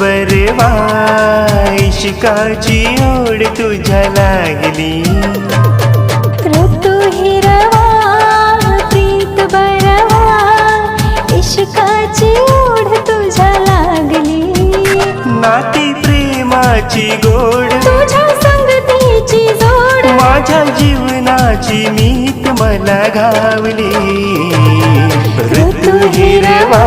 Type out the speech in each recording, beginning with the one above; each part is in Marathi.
बरवा इश्काची ओढ तुझ्या लागली. ऋतू हिरवा प्रीत बरवा इश्काची ओढ तुझ्या लागली. नाती प्रेमाची गोड तुझ्या संगतीची जोड. माझ्या जीवनाची मीत मला घावली. ऋतू हिरवा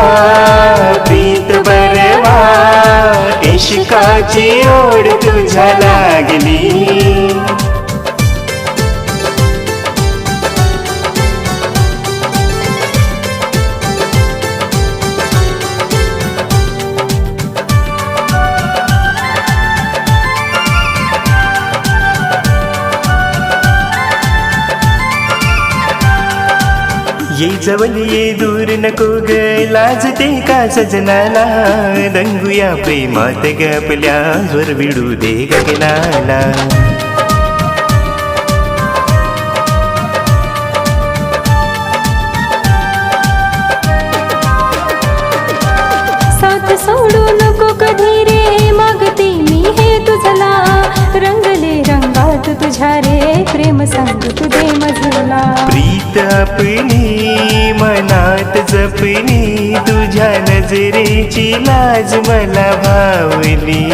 इश्काची ओढ तुझ्या लागली. ये जवळ ये दूर नको ग लाजते का सजनाला? दंगूया प्रेमात गपल्या आपल्या जोर विडू दे गगनाला. आपली मनात जपली तुझ्या नजरेची लाज मला भावली.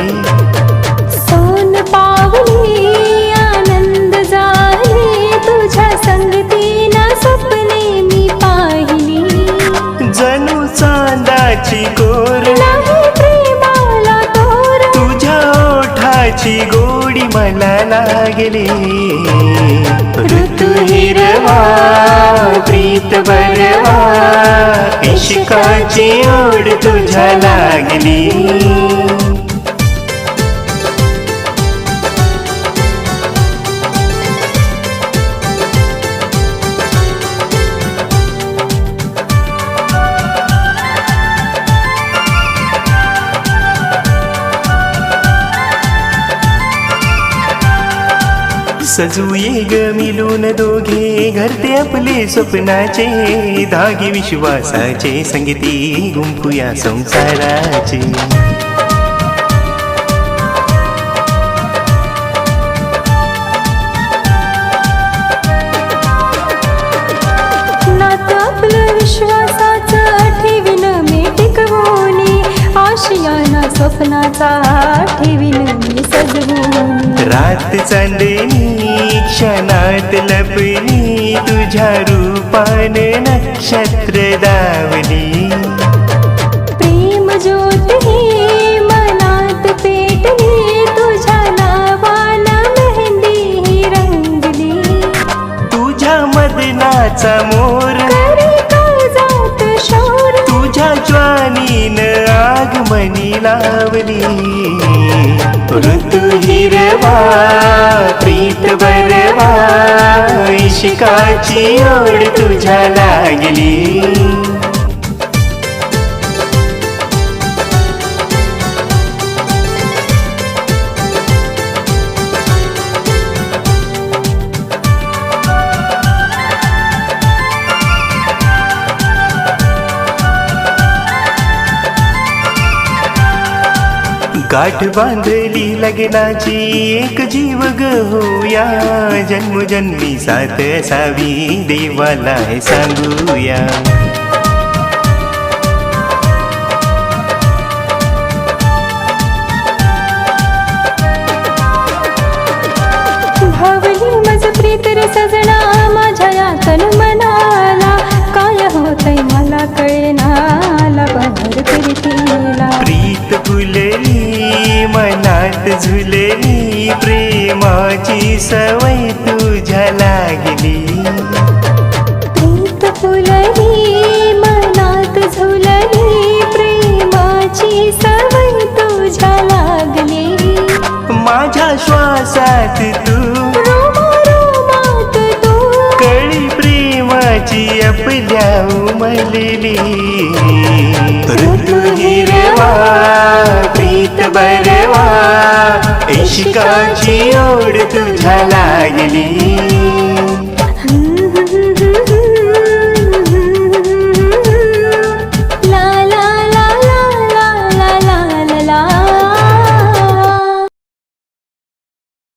सोन पावली आनंद झाली तुझ्या संगतीना स्वप्ने मी पाहिली. जणू चांदाची कोर नाही प्रेमाला तोर. तुझ्या ओठाची गोडी मला लागली. हिरवा प्रीत बरवा इश्काची ओढ तुझ्या लागली. सजूये ग मिलून दोघे. घरते आपले स्वप्नाचे धागे विश्वासाचे संगीती गुंफूया संसाराचे. स्वप्नाचा ठेवीन मी सजवून. रात चांदणी क्षणात लपली तुझ्या रूपान नक्षत्र दावली. प्रेम ज्योत मनात पेटली तुझ्या नावाला मेहंदी रंगली. तुझ्या मदनाचा मोर तुझ्या ज्वानीन आगमनी लावली. ऋतू हिरवा काची ओढ तुझ्या लागली. गाठ बांधली लग्नाची एक जीव ग होया जन्मोजन्मी साथ असावी देवाला हे सांगूया. भावली मज प्रीत रे सजना माझ्या या तन मनाला. काय होतय मला प्रीतीला प्रीत फुलली मनात झुलली प्रेमाची सवय तुझ्या लागली. फुलली मनात झुलली प्रेमाची सवय तुझ्या लागली. माझ्या श्वासात तू रोमा रोमात तू कळी प्रेमाची आपल्या उमलली. ऋतू बरवा ओढ तुझ्या लागली